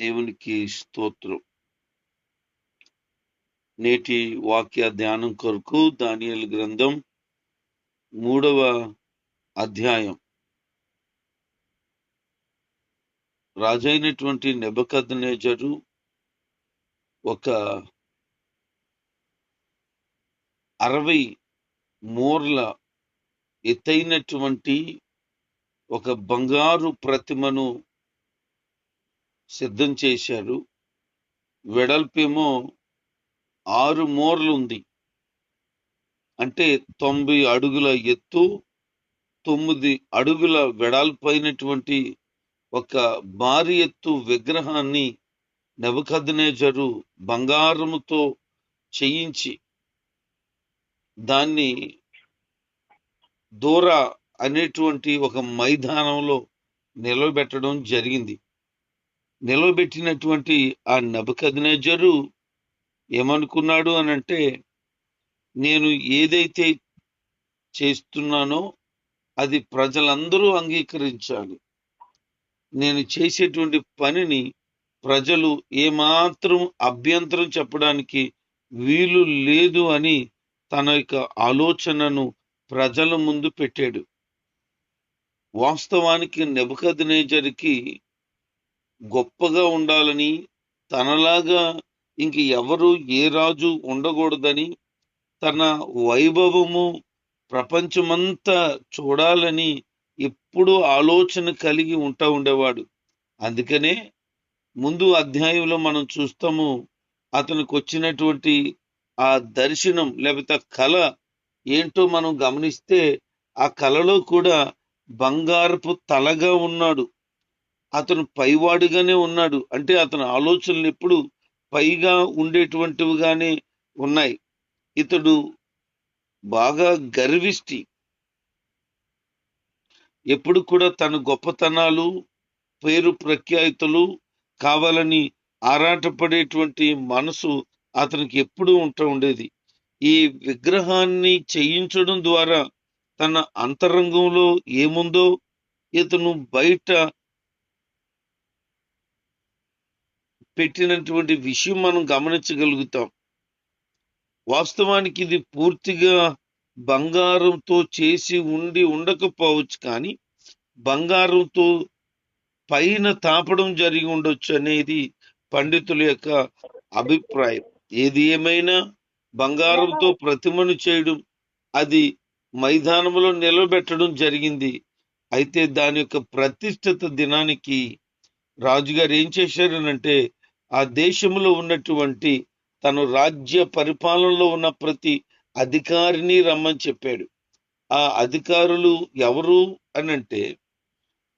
దేవునికి స్తోత్రం. నేటి వాక్య ధ్యానం కొరకు దానియల్ గ్రంథం మూడవ అధ్యాయం. రాజైనటువంటి నెబకద్నేజరు ఒక అరవై మూర్ల ఎత్తైనటువంటి ఒక బంగారు ప్రతిమను సిద్ధం చేశారు వెడల్పేమో ఆరు మోర్లు ఉంది అంటే తొంభై అడుగుల ఎత్తు తొమ్మిది అడుగుల వెడల్పైనటువంటి ఒక భారీ ఎత్తు విగ్రహాన్ని నెబకద్నేజరు బంగారముతో చేయించి దాన్ని దూర అనేటువంటి ఒక మైదానంలో నిలబెట్టడం జరిగింది. నిలబెట్టినటువంటి ఆ నబకద్నేజరు ఏమనుకున్నాడు అని అంటే నేను ఏదైతే చేస్తున్నానో అది ప్రజలందరూ అంగీకరించాలి. నేను చేసేటువంటి పనిని ప్రజలు ఏమాత్రం అభ్యంతరం చెప్పడానికి వీలు లేదు అని తన యొక్క ఆలోచనను ప్రజల ముందు పెట్టాడు. వాస్తవానికి నెబకద్నేజర్కి గొప్పగా ఉండాలని తనలాగా ఇంక ఎవరు ఏ రాజు ఉండకూడదని తన వైభవము ప్రపంచమంతా చూడాలని ఎప్పుడూ ఆలోచన కలిగి ఉంటా ఉండేవాడు. అందుకనే ముందు అధ్యాయంలో మనం చూస్తాము అతనికి వచ్చినటువంటి ఆ దర్శనం లేకపోతే కళ ఏంటో మనం గమనిస్తే ఆ కళలో కూడా బంగారపు తలగా ఉన్నాడు. అతను పైవాడుగానే ఉన్నాడు. అంటే అతని ఆలోచనలు ఎప్పుడు పైగా ఉండేటువంటివిగానే ఉన్నాయి. ఇతడు బాగా గర్విష్టి. ఎప్పుడు కూడా తన గొప్పతనాలు పేరు ప్రఖ్యాతులు కావాలని ఆరాటపడేటువంటి మనసు అతనికి ఎప్పుడూ ఉంటూ ఉండేది. ఈ విగ్రహాన్ని చేయించడం ద్వారా తన అంతరంగంలో ఏముందో ఇతను బయట పెట్టినటువంటి విషయం మనం గమనించగలుగుతాం. వాస్తవానికి ఇది పూర్తిగా బంగారంతో చేసి ఉండి ఉండకపోవచ్చు కానీ బంగారంతో పైన తాపడం జరిగి ఉండొచ్చు అనేది పండితుల యొక్క అభిప్రాయం. ఏది ఏమైనా బంగారంతో ప్రతిమను చేయడం అది మైదానంలో నిలబెట్టడం జరిగింది. అయితే దాని యొక్క ప్రతిష్ఠిత దినానికి రాజుగారు ఏం చేశారనంటే ఆ దేశంలో ఉన్నటువంటి తను రాజ్య పరిపాలనలో ఉన్న ప్రతి అధికారిని రమ్మని చెప్పాడు. ఆ అధికారులు ఎవరు అనంటే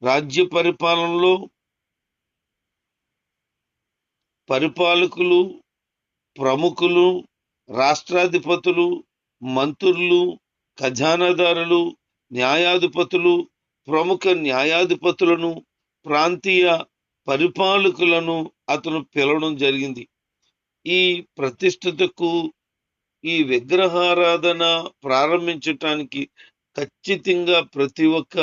రాజ్య పరిపాలనలో పరిపాలకులు ప్రముఖులు రాష్ట్రాధిపతులు మంత్రులు ఖజానాదారులు న్యాయాధిపతులు ప్రముఖ న్యాయాధిపతులను ప్రాంతీయ పరిపాలకులను అతను పిలవడం జరిగింది. ఈ ప్రతిష్టతకు ఈ విగ్రహారాధన ప్రారంభించటానికి ఖచ్చితంగా ప్రతి ఒక్క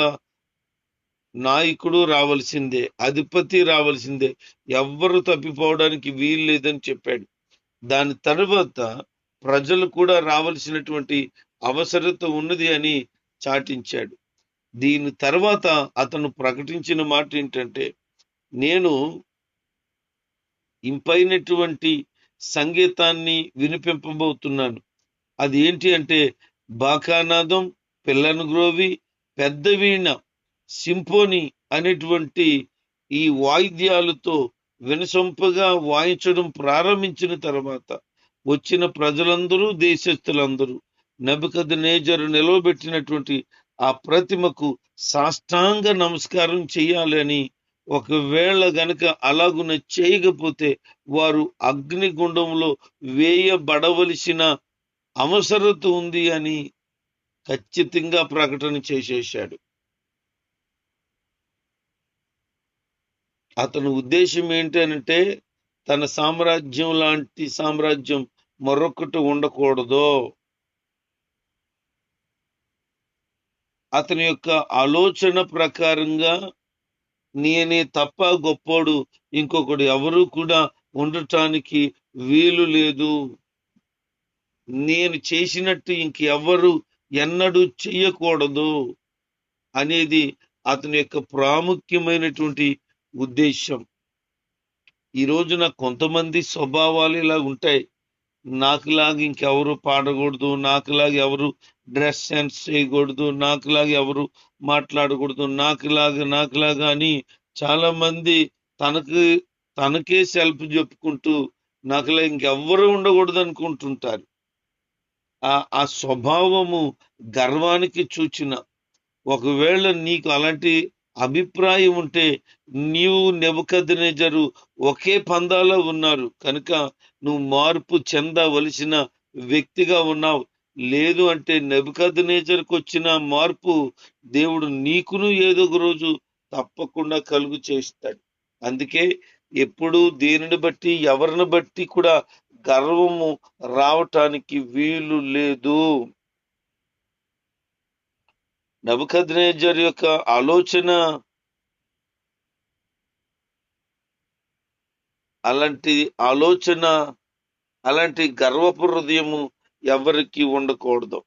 నాయకుడు రావాల్సిందే అధిపతి రావాల్సిందే. ఎవ్వరు తప్పిపోవడానికి వీలు లేదని చెప్పాడు. దాని తర్వాత ప్రజలు కూడా రావాల్సినటువంటి అవసరత ఉన్నది అని చాటించాడు. దీని తర్వాత అతను ప్రకటించిన మాట ఏంటంటే నేను ఇంపైనటువంటి సంగీతాన్ని వినిపింపబోతున్నాను. అది ఏంటి అంటే బాకానాదం పిల్లను గ్రోవి పెద్ద వీణ సింఫోని అనేటువంటి ఈ వాయిద్యాలతో వినసొంపగా వాయించడం ప్రారంభించిన తర్వాత వచ్చిన ప్రజలందరూ దేశస్థులందరూ నబికద్ నేజర్ నిలవబెట్టినటువంటి ఆ ప్రతిమకు సాష్టాంగ నమస్కారం చేయాలని ఒకవేళ గనక అలాగున చేయకపోతే వారు అగ్నిగుండంలో వేయబడవలసిన అవసరత ఉంది అని ఖచ్చితంగా ప్రకటన చేసేశాడు. అతని ఉద్దేశం ఏంటంటే తన సామ్రాజ్యం లాంటి సామ్రాజ్యం మరొకటి ఉండకూడదు. అతని యొక్క ఆలోచన ప్రకారంగా నేనే తప్ప గొప్పోడు. ఇంకొకడు ఎవరు కూడా ఉండటానికి వీలు లేదు. నేను చేసినట్టు ఇంకెవ్వరు ఎన్నడూ చెయ్యకూడదు అనేది అతని యొక్క ప్రాముఖ్యమైనటువంటి ఉద్దేశం ఈ రోజున కొంతమంది స్వభావాలు ఇలా ఉంటాయి. నాకులాగా ఇంకెవరు పాడకూడదు. నాకులాగా ఎవరు డ్రెస్ సెన్స్ చేయకూడదు నాకులాగా ఎవరు మాట్లాడకూడదు నాకులాగా నాకులాగా అని చాలా మంది తనకి తనకే సెల్ఫ్ చెప్పుకుంటూ నాకులా ఇంకెవ్వరు ఉండకూడదు అనుకుంటుంటారు ఆ ఆ స్వభావము గర్వానికి చూచిన ఒకవేళ నీకు అలాంటి అభిప్రాయం ఉంటే నీవు నెబుకద్నెజరు ఒకే పందాలో ఉన్నారు. కనుక నువ్వు మార్పు చెందవలసిన వ్యక్తిగా ఉన్నావు. లేదు అంటే నెబుకద్నెజర్కి వచ్చిన మార్పు దేవుడు నీకును ఏదో ఒక రోజు తప్పకుండా కలుగు చేస్తాడు. అందుకే ఎప్పుడు దేనిని బట్టి ఎవరిని బట్టి కూడా గర్వము రావటానికి వీలు లేదు. నబుకద్నేజర్ యొక్క ఆలోచన అలాంటి ఆలోచన అలాంటి గర్వపు హృదయము ఎవరికి ఉండకూడదు.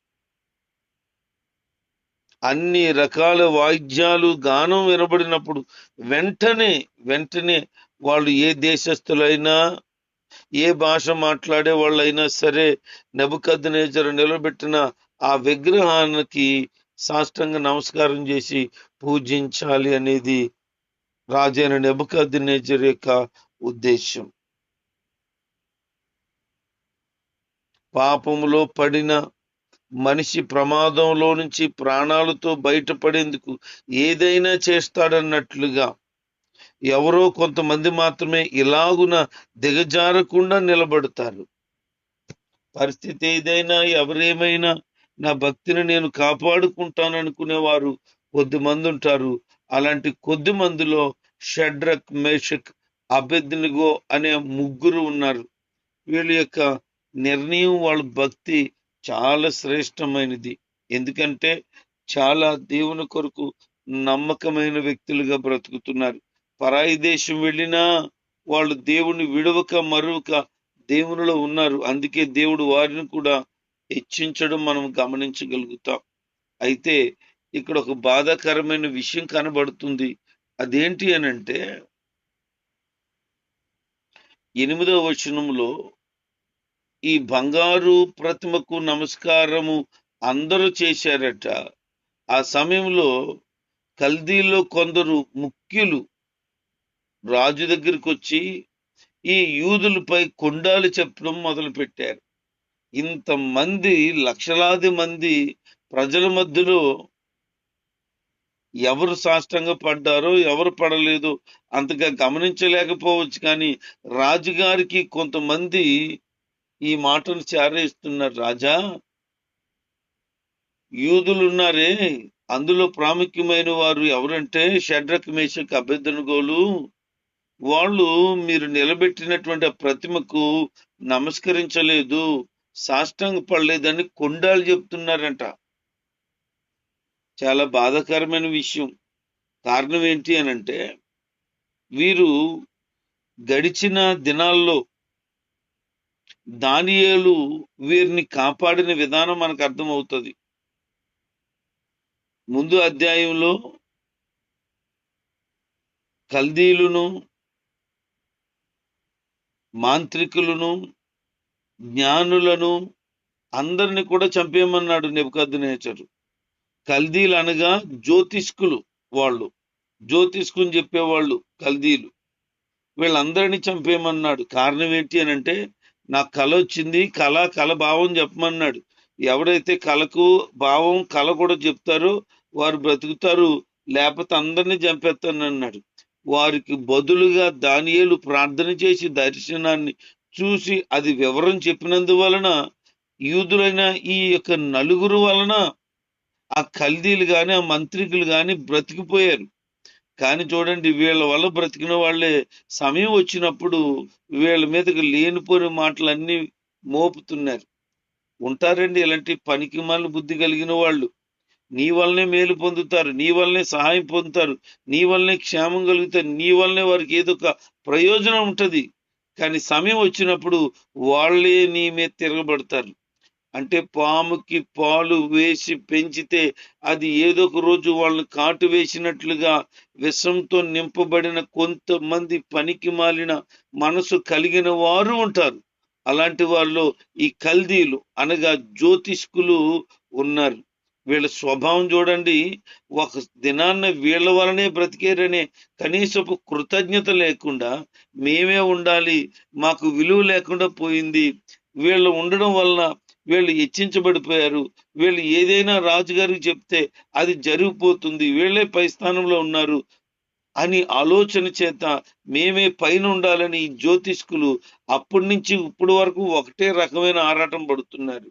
అన్ని రకాల వాయిద్యాలు గానం వినబడినప్పుడు వెంటనే వెంటనే వాళ్ళు ఏ దేశస్థులైనా ఏ భాష మాట్లాడే వాళ్ళైనా సరే నెబుకద్నేజర్ నిలబెట్టిన ఆ విగ్రహానికి సాష్టంగ నమస్కారం చేసి పూజించాలి అనేది రాజైన నెబుకద్నేజర్ యొక్క ఉద్దేశం పాపములో పడిన మనిషి ప్రమాదంలో నుంచి ప్రాణాలతో బయటపడేందుకు ఏదైనా చేస్తాడన్నట్లుగా ఎవరో కొంతమంది మాత్రమే ఇలాగున దిగజారకుండా నిలబడతారు. పరిస్థితి ఏదైనా ఎవరేమైనా నా భక్తిని నేను కాపాడుకుంటాననుకునే వారు కొద్ది మంది ఉంటారు అలాంటి కొద్ది మందిలో షడ్రక్ మేషక్ అభ్యర్థినిగో అనే ముగ్గురు ఉన్నారు. వీళ్ళ యొక్క నిర్ణయం వాళ్ళ భక్తి చాలా శ్రేష్టమైనది. ఎందుకంటే చాలా దేవుని కొరకు నమ్మకమైన వ్యక్తులుగా బ్రతుకుతున్నారు. పరాయి దేశం వెళ్ళినా వాళ్ళు దేవుని విడవక మరువక దేవునిలో ఉన్నారు. అందుకే దేవుడు వారిని కూడా హెచ్చించడం మనం గమనించగలుగుతాం. అయితే ఇక్కడ ఒక బాధాకరమైన విషయం కనబడుతుంది. అదేంటి అని అంటే ఎనిమిదవ వచనంలో ఈ బంగారు ప్రతిమకు నమస్కారము అందరూ చేశారట. ఆ సమయంలో కల్దీలో కొందరు ముఖ్యులు రాజు దగ్గరికి వచ్చి ఈ యూదులపై కొండాలు చెప్పడం మొదలు పెట్టారు ఇంతమంది లక్షలాది మంది ప్రజల మధ్యలో ఎవరు సాష్టంగా పడ్డారో ఎవరు పడలేదు అంతగా గమనించలేకపోవచ్చు కానీ రాజుగారికి కొంతమంది ఈ మాటలు చేరేస్తున్నారు రాజా. యూదులున్నారే అందులో ప్రాముఖ్యమైన వారు ఎవరంటే షడ్రక్ మేషక్ అభ్యర్థనగోలు. వాళ్ళు మీరు నిలబెట్టినటువంటి ప్రతిమకు నమస్కరించలేదు సాష్టాంగ పడలేదని కొండాలు చెప్తున్నారంట. చాలా బాధాకరమైన విషయం. కారణం ఏంటి అని అంటే వీరు గడిచిన దినాల్లో దానియేలు వీరిని కాపాడిన విధానం మనకు అర్థమవుతుంది. ముందు అధ్యాయంలో కల్దీలును మాంత్రికులను జ్ఞానులను అందరిని కూడా చంపేయమన్నాడు నెబుకద్నేచరు. కల్దీలు అనగా జ్యోతిష్కులు వాళ్ళు. జ్యోతిష్కుని చెప్పేవాళ్ళు కల్దీలు. వీళ్ళందరినీ చంపేయమన్నాడు. కారణం ఏంటి అని అంటే నాకు కళ వచ్చింది కళ కళ భావం చెప్పమన్నాడు. ఎవరైతే కళకు భావం కళ కూడా చెప్తారో వారు బ్రతుకుతారు లేకపోతే అందరినీ చంపేస్తాను అన్నాడు వారికి బదులుగా దానియేలు ప్రార్థన చేసి దర్శనాన్ని చూసి అది వివరం చెప్పినందువలన యూదులైన ఈ యొక్క నలుగురు వలన ఆ కల్దీలు కానీ ఆ మంత్రికులు కానీ బ్రతికిపోయారు. కానీ చూడండి వీళ్ళ వల్ల బ్రతికిన వాళ్ళే. సమయం వచ్చినప్పుడు వీళ్ళ మీదకి లేనిపోని మాటలన్నీ మోపుతున్నారు. ఉంటారండి ఇలాంటి పనికి బుద్ధి కలిగిన వాళ్ళు. నీ వల్లనే మేలు పొందుతారు నీ వల్లనే సహాయం పొందుతారు నీ వల్లనే క్షేమం కలుగుతారు నీ వల్లనే వారికి ఏదో ఒక ప్రయోజనం ఉంటుంది. కానీ సమయం వచ్చినప్పుడు వాళ్ళే నీ మీద తిరగబడతారు. అంటే పాముకి పాలు వేసి పెంచితే అది ఏదో ఒక రోజు వాళ్ళని కాటు వేసినట్లుగా విషంతో నింపబడిన కొంతమంది పనికి మాలిన మనసు కలిగిన వారు ఉంటారు. అలాంటి వాళ్ళు ఈ కల్దీలు అనగా జ్యోతిష్కులు ఉన్నారు. వీళ్ళ స్వభావం చూడండి ఒక దినాన్న వీళ్ళ వలనే బ్రతికేరనే కనీసపు కృతజ్ఞత లేకుండా మేమే ఉండాలి మాకు విలువ లేకుండా పోయింది వీళ్ళు ఉండడం వలన వీళ్ళు హెచ్చించబడిపోయారు వీళ్ళు ఏదైనా రాజుగారికి చెప్తే అది జరిగిపోతుంది. వీళ్ళే పై స్థానంలో ఉన్నారు అని ఆలోచన చేత మేమే పైన ఉండాలని జ్యోతిష్కులు అప్పటి నుంచి ఇప్పటి వరకు ఒకటే రకమైన ఆరాటం పడుతున్నారు.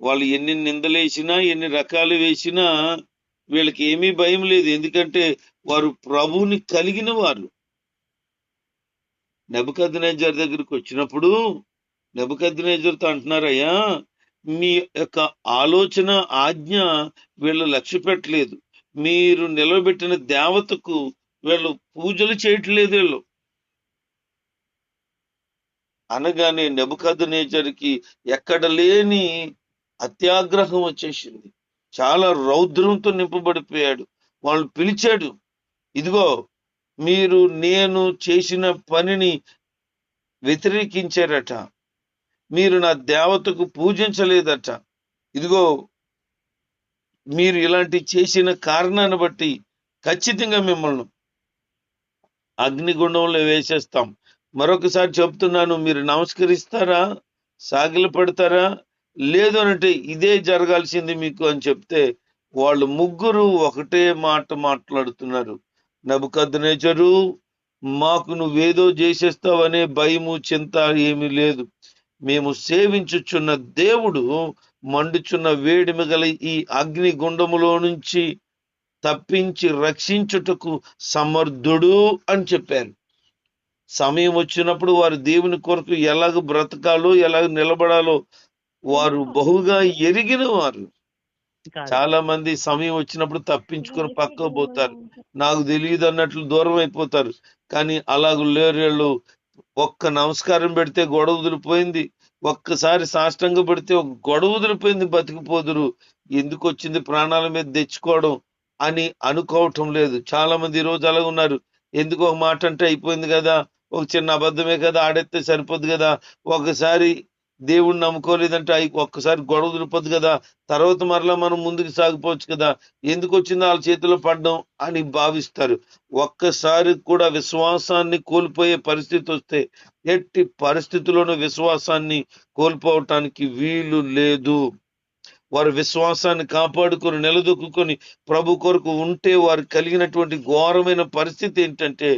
వాళ్ళు ఎన్ని నిందలేసినా ఎన్ని రకాలు వేసినా వీళ్ళకి ఏమీ భయం లేదు. ఎందుకంటే వారు ప్రభువుని కలిగిన వారు నెబద్ దగ్గరికి వచ్చినప్పుడు నెబద్ అంటున్నారయ్యా మీ యొక్క ఆలోచన ఆజ్ఞ వీళ్ళు లక్ష్య పెట్టలేదు. మీరు నిలబెట్టిన దేవతకు వీళ్ళు పూజలు చేయట్లేదు వీళ్ళు. అనగానే నెబద్ నేచర్కి ఎక్కడ లేని అత్యాగ్రహం వచ్చేసింది. చాలా రౌద్రంతో నింపబడిపోయాడు. వాళ్ళు పిలిచాడు ఇదిగో మీరు నేను చేసిన పనిని వ్యతిరేకించారట. మీరు నా దేవతకు పూజించలేదట. ఇదిగో మీరు ఇలాంటి చేసిన కారణాన్ని బట్టి ఖచ్చితంగా మిమ్మల్ని అగ్నిగుండంలో వేసేస్తాం. మరొకసారి చెప్తున్నాను మీరు నమస్కరిస్తారా? సాగిల పడతారా? లేదు అంటే ఇదే జరగాల్సింది మీకు అని చెప్తే వాళ్ళు ముగ్గురు ఒకటే మాట మాట్లాడుతున్నారు. నబుకద్నేచరు మాకు నువ్వేదో చేసేస్తావనే భయము చింత ఏమీ లేదు. మేము సేవించుచున్న దేవుడు మండుచున్న వేడిమి గల ఈ అగ్ని గుండములో నుంచి తప్పించి రక్షించుటకు సమర్థుడు అని చెప్పారు. సమయం వచ్చినప్పుడు వారు దేవుని కొరకు ఎలాగ బ్రతకాలో ఎలాగ నిలబడాలో వారు బహుగా ఎరిగిన వారు. చాలా మంది సమయం వచ్చినప్పుడు తప్పించుకొని పక్క పోతారు. నాకు తెలియదు అన్నట్లు దూరం అయిపోతారు. కానీ అలాగ లేరు ఒక్క నమస్కారం పెడితే గొడవ వదిలిపోయింది. ఒక్కసారి సాష్టంగా పెడితే ఒక గొడవ వదిలిపోయింది బతికిపోదురు. ఎందుకు వచ్చింది ప్రాణాల మీద తెచ్చుకోవడం అని అనుకోవటం లేదు. చాలా మంది ఈ రోజు అలాగ ఉన్నారు. ఎందుకు ఒక మాట అంటే అయిపోయింది కదా? ఒక చిన్న అబద్ధమే కదా? ఆడెత్తే సరిపోద్ది కదా? ఒకసారి దేవుడు నమ్ముకోలేదంటే అయి ఒక్కసారి గొడవ దొరపదు కదా. తర్వాత మరలా మనం ముందుకు సాగిపోవచ్చు కదా. ఎందుకు వచ్చిందో వాళ్ళ చేతిలో పడడం అని భావిస్తారు. ఒక్కసారి కూడా విశ్వాసాన్ని కోల్పోయే పరిస్థితి వస్తే ఎట్టి పరిస్థితుల్లోనూ విశ్వాసాన్ని కోల్పోవటానికి వీలు లేదు. వారి విశ్వాసాన్ని కాపాడుకొని నిలదొక్కుని ప్రభు కొరకు ఉంటే వారు కలిగినటువంటి ఘోరమైన పరిస్థితి ఏంటంటే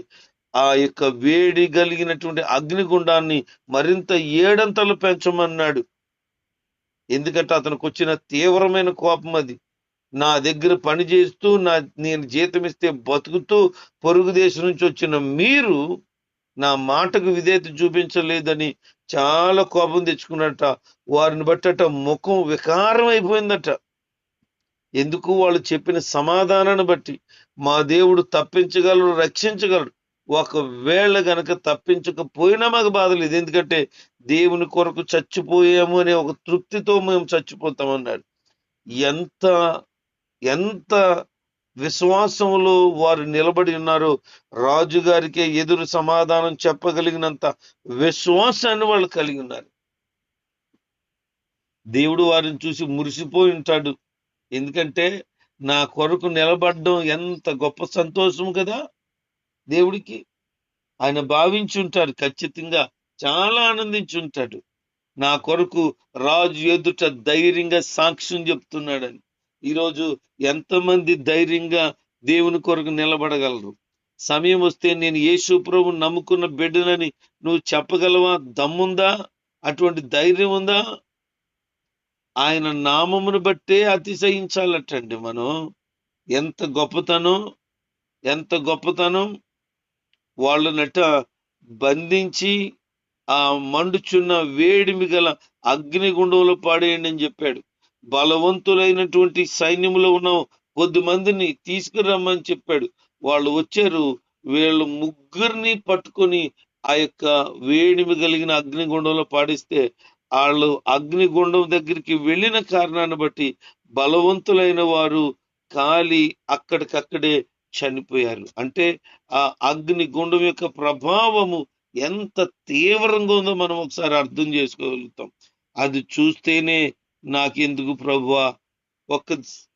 ఆ యొక్క వేడి కలిగినటువంటి అగ్నిగుండాన్ని మరింత ఏడంతలు పెంచమన్నాడు. ఎందుకంటే అతనికి వచ్చిన తీవ్రమైన కోపం అది. నా దగ్గర పని చేస్తూ నా నేను జీతం ఇస్తే బతుకుతూ పొరుగు దేశం నుంచి వచ్చిన మీరు నా మాటకు విధేయత చూపించలేదని చాలా కోపం తెచ్చుకున్నట్ట వారిని బట్టట ముఖం వికారం అయిపోయిందట ఎందుకు వాళ్ళు చెప్పిన సమాధానాన్ని బట్టి మా దేవుడు తప్పించగలడు రక్షించగలడు ఒకవేళ గనక తప్పించకపోయినా మాకు బాధ లేదు. ఎందుకంటే దేవుని కొరకు చచ్చిపోయాము అనే ఒక తృప్తితో మేము చచ్చిపోతామన్నాడు. ఎంత ఎంత విశ్వాసంలో వారు నిలబడి ఉన్నారు రాజుగారికే ఎదురు సమాధానం చెప్పగలిగినంత విశ్వాసాన్ని వాళ్ళు కలిగి ఉన్నారు. దేవుడు వారిని చూసి మురిసిపోయి ఉంటాడు. ఎందుకంటే నా కొరకు నిలబడడం ఎంత గొప్ప సంతోషం కదా. దేవుడికి ఆయన భావించి ఉంటాడు ఖచ్చితంగా చాలా ఆనందించి ఉంటాడు నా కొరకు రాజు ఎదుట ధైర్యంగా సాక్ష్యం చెప్తున్నాడని. ఈరోజు ఎంతమంది ధైర్యంగా దేవుని కొరకు నిలబడగలరు? సమయం వస్తే నేను యేసు ప్రభు నమ్ముకున్న బిడ్డనని నువ్వు చెప్పగలవా? దమ్ముందా? అటువంటి ధైర్యం ఉందా? ఆయన నామమును బట్టే అతిశయించాలటండి మనం. ఎంత గొప్పతనం ఎంత గొప్పతనం వాళ్ళనట బంధించి ఆ మండుచున్న వేడిమి గల అగ్నిగుండంలో పాడేయండి అని చెప్పాడు. బలవంతులైనటువంటి సైన్యంలో ఉన్న కొద్ది మందిని తీసుకురమ్మని చెప్పాడు. వాళ్ళు వచ్చారు. వీళ్ళు ముగ్గురిని పట్టుకొని ఆ యొక్క వేడిమి కలిగిన అగ్నిగుండంలో పాడిస్తే వాళ్ళు అగ్నిగుండం దగ్గరికి వెళ్ళిన కారణాన్ని బట్టి బలవంతులైన వారు కాలి అక్కడికక్కడే చనిపోయారు. అంటే ఆ అగ్ని గుండం యొక్క ప్రభావము ఎంత తీవ్రంగా ఉందో మనం ఒకసారి అర్థం చేసుకోగలుగుతాం. అది చూస్తేనే నాకెందుకు ప్రభువా ఒక్క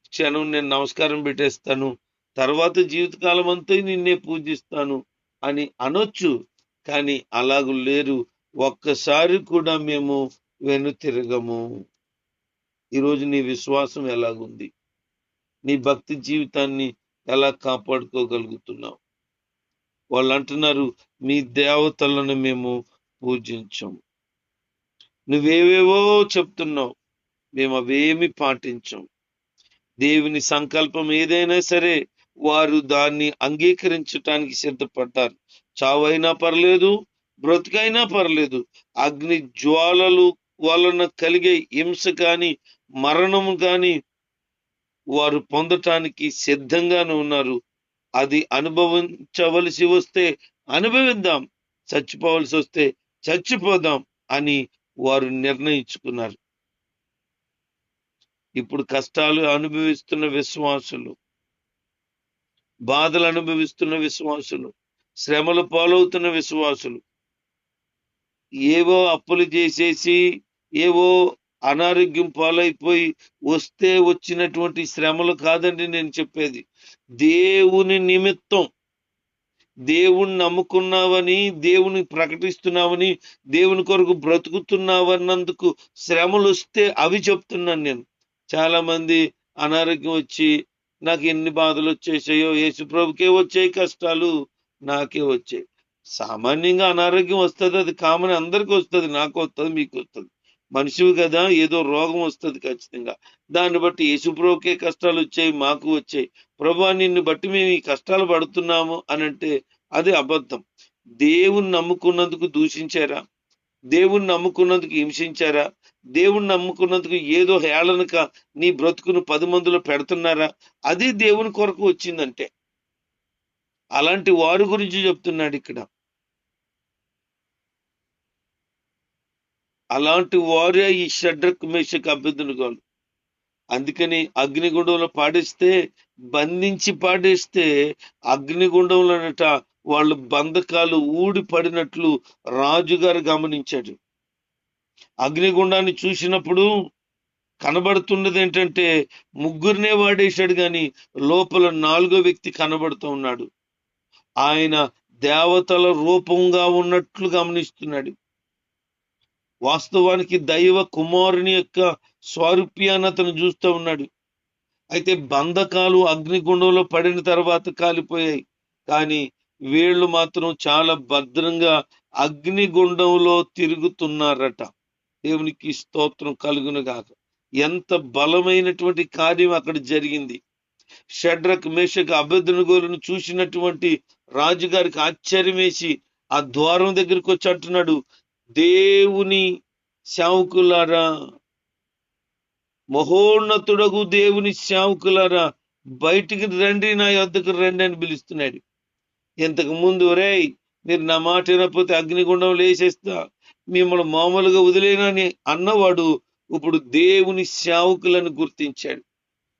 క్షణం నేను నమస్కారం పెట్టేస్తాను తర్వాత జీవితకాలం అంతా నిన్నే పూజిస్తాను అని అనొచ్చు కానీ అలాగూ లేరు. ఒక్కసారి కూడా మేము వెను తిరగము. ఈరోజు నీ విశ్వాసం ఎలాగుంది? నీ భక్తి జీవితాన్ని ఎలా కాపాడుకోగలుగుతున్నాం? వాళ్ళు అంటున్నారు మీ దేవతలను మేము పూజించం. నువ్వేవేవో చెప్తున్నావు మేము అవేమి పాటించం. దేవుని సంకల్పం ఏదైనా సరే వారు దాన్ని అంగీకరించటానికి సిద్ధపడ్డారు. చావైనా పర్లేదు బ్రతుకైనా పర్లేదు అగ్ని జ్వాలలు వలన కలిగే హింస కానీ మరణము కానీ వారు పొందటానికి సిద్ధంగానే ఉన్నారు. అది అనుభవించవలసి వస్తే అనుభవిద్దాం చచ్చిపోవలసి వస్తే చచ్చిపోదాం అని వారు నిర్ణయించుకున్నారు. ఇప్పుడు కష్టాలు అనుభవిస్తున్న విశ్వాసులు బాధలు అనుభవిస్తున్న విశ్వాసులు శ్రమలు పాలవుతున్న విశ్వాసులు ఏవో అప్పులు చేసేసి ఏవో అనారోగ్యం పాలైపోయి వస్తే వచ్చినటువంటి శ్రమలు కాదండి నేను చెప్పేది. దేవుని నిమిత్తం. దేవుణ్ణి నమ్ముకున్నావని దేవుని ప్రకటిస్తున్నావని దేవుని కొరకు బ్రతుకుతున్నావన్నందుకు శ్రమలు వస్తే అవి చెప్తున్నాను నేను. చాలా మంది అనారోగ్యం వచ్చి నాకు ఎన్ని బాధలు వచ్చేసాయో యేసుప్రభుకే వచ్చాయి కష్టాలు నాకే వచ్చాయి. సామాన్యంగా అనారోగ్యం వస్తుంది అది కామన్ అందరికి వస్తుంది నాకు వస్తుంది మీకు వస్తుంది మనిషివి కదా ఏదో రోగం వస్తుంది ఖచ్చితంగా. దాన్ని బట్టి యేసుప్రభుకే కష్టాలు వచ్చాయి మాకు వచ్చాయి. ప్రభా నిన్ను బట్టి మేము ఈ కష్టాలు పడుతున్నాము అని అంటే అది అబద్ధం. దేవుణ్ణి నమ్ముకున్నందుకు దూషించారా? దేవుణ్ణి నమ్ముకున్నందుకు హింసించారా? దేవుణ్ణి నమ్ముకున్నందుకు ఏదో హేళనక నీ బ్రతుకును పది మందిలో పెడుతున్నారా? అది దేవుని కొరకు వచ్చిందంటే. అలాంటి వారి గురించి చెప్తున్నాడు ఇక్కడ. అలాంటి వారే ఈ షడ్రక్ మేషకు అభ్యర్థులు అందుకని అగ్నిగుండంలో పాడిస్తే బంధించి పాడేస్తే అగ్నిగుండంలోనట వాళ్ళు బంధకాలు ఊడి పడినట్లు రాజుగారు గమనించాడు అగ్నిగుండాన్ని చూసినప్పుడు కనబడుతున్నది ఏంటంటే ముగ్గురినే వాడేశాడు కానీ లోపల నాలుగో వ్యక్తి కనబడుతూ ఉన్నాడు. ఆయన దేవతల రూపంగా ఉన్నట్లు గమనిస్తున్నాడు. వాస్తవానికి దైవ కుమారుని యొక్క స్వారూప్యాన్ని అతను చూస్తూ ఉన్నాడు. అయితే బంధకాలు అగ్నిగుండంలో పడిన తర్వాత కాలిపోయాయి. కానీ వీళ్ళు మాత్రం చాలా భద్రంగా అగ్నిగుండంలో తిరుగుతున్నారట. దేవునికి స్తోత్రం కలుగును గాక ఎంత బలమైనటువంటి కార్యం అక్కడ జరిగింది. షడ్రక్ మేషక్ అభ్యర్థనగోలను చూసినటువంటి రాజుగారికి ఆశ్చర్యం వేసి ఆ ద్వారం దగ్గరికి వచ్చి అంటున్నాడు దేవుని శావుకులారా మహోన్నతుడగు దేవుని శావుకులారా బయటికి రండి నా యొద్దకు రండి అని పిలుస్తున్నాడు. ఇంతకు ముందు రేయ్ మీరు నా మాట వినకపోతే అగ్నిగుండం లేసేస్తా మిమ్మల్ని మామూలుగా వదిలేనని అన్నవాడు ఇప్పుడు దేవుని శావుకులను గుర్తించాడు.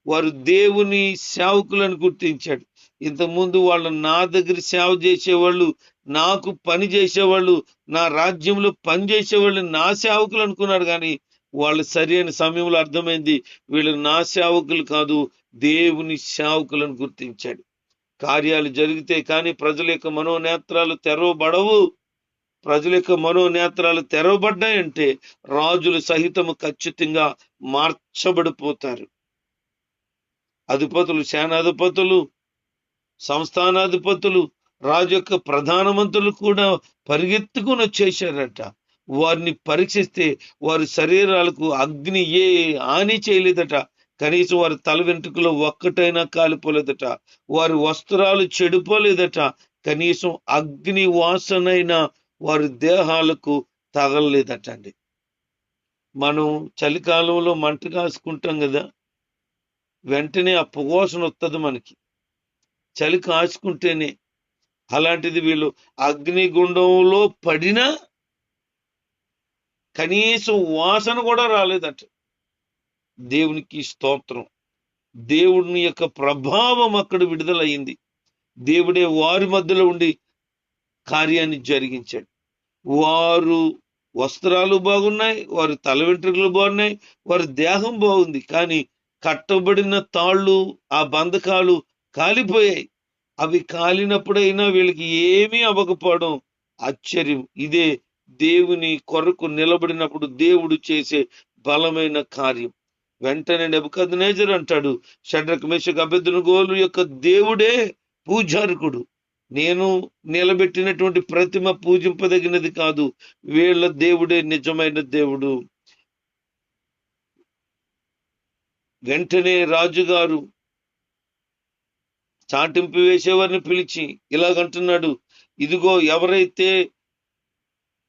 వారు దేవుని సేవకులను గుర్తించాడు. ఇంతకుముందు వాళ్ళు నా దగ్గర సేవ చేసేవాళ్ళు నాకు పని చేసేవాళ్ళు నా రాజ్యంలో పని చేసేవాళ్ళు నా సేవకులు అనుకున్నారు కానీ వాళ్ళు సరైన సమయంలో అర్థమైంది వీళ్ళు నా సేవకులు కాదు దేవుని సేవకులను గుర్తించాడు. కార్యాలు జరిగితే కానీ ప్రజల యొక్క మనోనేత్రాలు తెరవబడవు. ప్రజల యొక్క మనోనేత్రాలు తెరవబడ్డాయంటే రాజులు సహితము ఖచ్చితంగా మార్చబడిపోతారు. అధిపతులు సేనాధిపతులు సంస్థానాధిపతులు రాజు యొక్క ప్రధానమంత్రులు కూడా పరిగెత్తుకుని వచ్చేసారట వారిని పరీక్షిస్తే వారి శరీరాలకు అగ్ని ఏ హాని చేయలేదట. కనీసం వారి తల వెంట్రుకలో ఒక్కటైనా కాలిపోలేదట. వారి వస్త్రాలు చెడిపోలేదట. కనీసం అగ్ని వాసనైన వారి దేహాలకు తగలలేదట అండి మనం చలికాలంలో మంట కాసుకుంటాం కదా. వెంటనే ఆ పొగోసన వస్తుంది మనకి. చలి కాచుకుంటేనే అలాంటిది వీళ్ళు అగ్నిగుండంలో పడినా కనీసం వాసన కూడా రాలేదట. దేవునికి స్తోత్రం. దేవుని యొక్క ప్రభావం అక్కడ విడుదలయ్యింది. దేవుడే వారి మధ్యలో ఉండి కార్యాన్ని జరిగించాడు. వారు వస్త్రాలు బాగున్నాయి వారి తల వెంట్రుకలు బాగున్నాయి వారి దేహం బాగుంది. కానీ కట్టబడిన తాళ్ళు ఆ బంధకాలు కాలిపోయాయి. అవి కాలినప్పుడైనా వీళ్ళకి ఏమీ అవ్వకపోవడం ఆశ్చర్యం. ఇదే దేవుని కొరకు నిలబడినప్పుడు దేవుడు చేసే బలమైన కార్యం. వెంటనే నెబుకద్నేజర్ అంటాడు షడ్రక్ మేషక్ అభ్యర్థుని గోలు యొక్క దేవుడే పూజారకుడు. నేను నిలబెట్టినటువంటి ప్రతిమ పూజింపదగినది కాదు వీళ్ళ దేవుడే నిజమైన దేవుడు. వెంటనే రాజుగారు చాటింపు వేసేవారిని పిలిచి ఇలాగంటున్నాడు ఇదిగో ఎవరైతే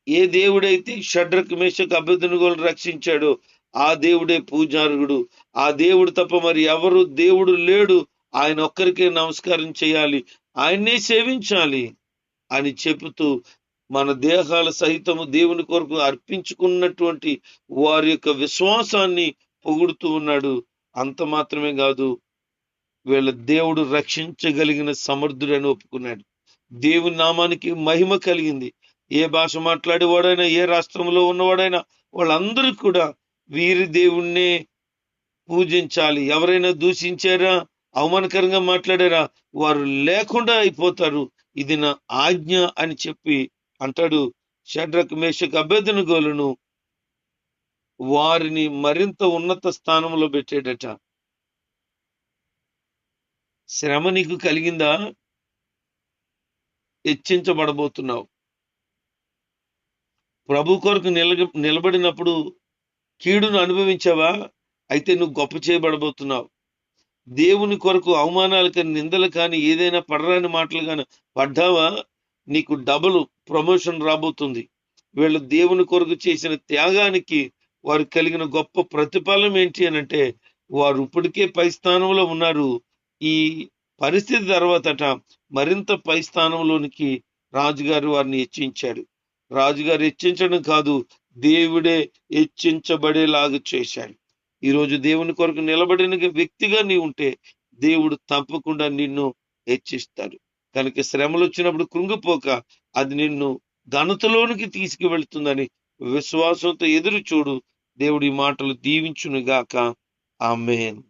ఏ దేవుడైతే షడ్రక్ మేషకు అభ్యర్థునుగోలు రక్షించాడో ఆ దేవుడే పూజార్గుడు ఆ దేవుడు తప్ప మరి ఎవరు దేవుడు లేడు. ఆయన ఒక్కరికే నమస్కారం చేయాలి. ఆయన్నే సేవించాలి అని చెబుతూ మన దేహాల సహితము దేవుని కొరకు అర్పించుకున్నటువంటి వారి యొక్క విశ్వాసాన్ని పొగుడుతూ ఉన్నాడు. అంత మాత్రమే కాదు వీళ్ళ దేవుడు రక్షించగలిగిన సమర్థుడని ఒప్పుకున్నాడు. దేవుని నామానికి మహిమ కలిగింది. ఏ భాష మాట్లాడేవాడైనా ఏ రాష్ట్రంలో ఉన్నవాడైనా వాళ్ళందరూ కూడా వీరి దేవుణ్ణే పూజించాలి. ఎవరైనా దూషించారా అవమానకరంగా మాట్లాడారా వారు లేకుండా అయిపోతారు. ఇది నా ఆజ్ఞ అని చెప్పి అంటాడు షడ్రక్ మేషక్ అభ్యర్థన గోలును వారిని మరింత ఉన్నత స్థానంలో పెట్టాడట. శ్రమ నీకు కలిగిందా? హెచ్చించబడబోతున్నావు. ప్రభు కొరకు నిల నిలబడినప్పుడు కీడును అనుభవించావా? అయితే నువ్వు గొప్ప చేయబడబోతున్నావు. దేవుని కొరకు అవమానాలు కానీ నిందలు కానీ ఏదైనా పడరాని మాటలు కానీ పడ్డావా? నీకు డబుల్ ప్రమోషన్ రాబోతుంది. వీళ్ళు దేవుని కొరకు చేసిన త్యాగానికి వారు కలిగిన గొప్ప ప్రతిఫలం ఏంటి అని అంటే వారు ఇప్పటికే పై స్థానంలో ఉన్నారు. ఈ పరిస్థితి తర్వాతట మరింత పై స్థానంలోనికి రాజుగారు వారిని హెచ్చించాడు. రాజుగారు హెచ్చించడం కాదు దేవుడే హెచ్చించబడేలాగా చేశాడు. ఈరోజు దేవుని కొరకు నిలబడిన వ్యక్తిగా నీ ఉంటే దేవుడు తప్పకుండా నిన్ను హెచ్చిస్తాడు. కనుక శ్రమలు వచ్చినప్పుడు కృంగిపోక అది నిన్ను ఘనతలోనికి తీసుకువెళ్తుందని విశ్వాసంతో ఎదురు చూడు. దేవుడి మాటలు దీవించునుగాక. ఆమెన్.